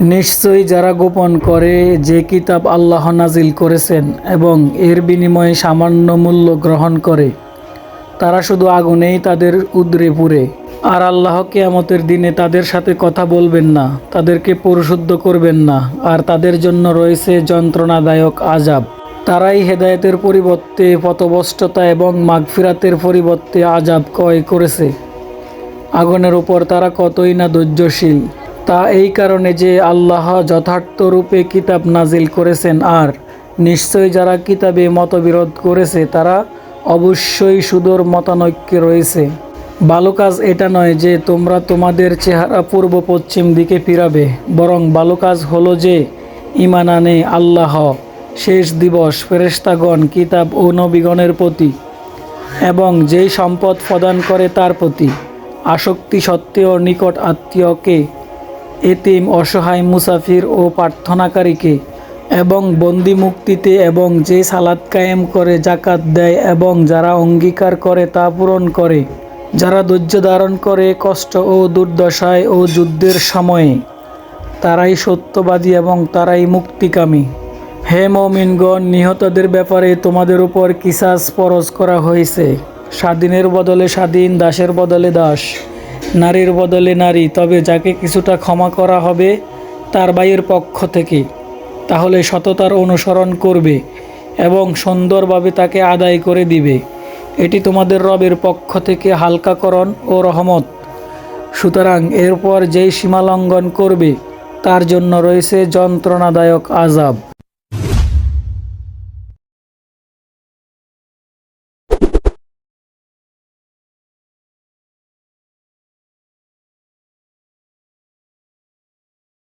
নিশ্চয়ই যারা গোপন করে যে কিতাব আল্লাহ নাজিল করেছেন এবং এর বিনিময়ে সামান্য মূল্য গ্রহণ করে, তারা শুধু আগুনেই তাদের উদ্রে পুরে আর আল্লাহ কেয়ামতের দিনে তাদের সাথে কথা বলবেন না, তাদেরকে পরিশুদ্ধ করবেন না, আর তাদের জন্য রয়েছে যন্ত্রণাদায়ক আজাব তারাই হেদায়েতের পরিবর্তে পথভ্রষ্টতা এবং মাগফিরাতের পরিবর্তে আজাব ক্রয় করেছে। আগুনের উপর তারা কতই না ধৈর্যশীল। তা এই কারণে যে আল্লাহ যথার্থ রূপে কিতাব নাজিল করেছেন, আর নিশ্চয়ই যারা কিতাবে মতবিরোধ করেছে, তারা অবশ্যই সুদূর মতানৈক্যে রয়েছে। ভালো কাজ এটা নয় যে তোমরা তোমাদের চেহারা পূর্ব পশ্চিম দিকে ফিরাবে, বরং ভালো কাজ হলো যে ইমান আনে আল্লাহ, শেষ দিবস, ফেরেশতাগণ, কিতাব ও নবীগণের প্রতি, এবং যেই সম্পদ প্রদান করে তার প্রতি, আসক্তি সত্ত্বেও নিকট আত্মীয়কে এতিম, অসহায়, মুসাফির ও প্রার্থনাকারীকে এবং বন্দি মুক্তিতে এবং যে সালাদ কায়েম করে জাকাত দেয় এবং যারা অঙ্গীকার করে তা পূরণ করে। যারা ধৈর্য ধারণ করে কষ্ট ও দুর্দশায় ও যুদ্ধের সময়ে, তারাই সত্যবাদী এবং তারাই মুক্তিকামী। হে মমিনগণ, নিহতদের ব্যাপারে তোমাদের উপর কিসাস পরজ করা হয়েছে। স্বাধীনের বদলে স্বাধীন, দাসের বদলে দাস। নারীর বদলে নারী, তবে যাকে কিছুটা ক্ষমা করা হবে তার বাইয়ের পক্ষ থেকে। তাহলে সততার অনুসরণ করবে এবং সুন্দরভাবে তাকে আদায় করে দিবে। এটি তোমাদের রবের পক্ষ থেকে হালকাকরণ ও রহমত। সুতরাং এরপর যেই সীমালঙ্ঘন করবে, তার জন্য রয়েছে যন্ত্রণাদায়ক আজাব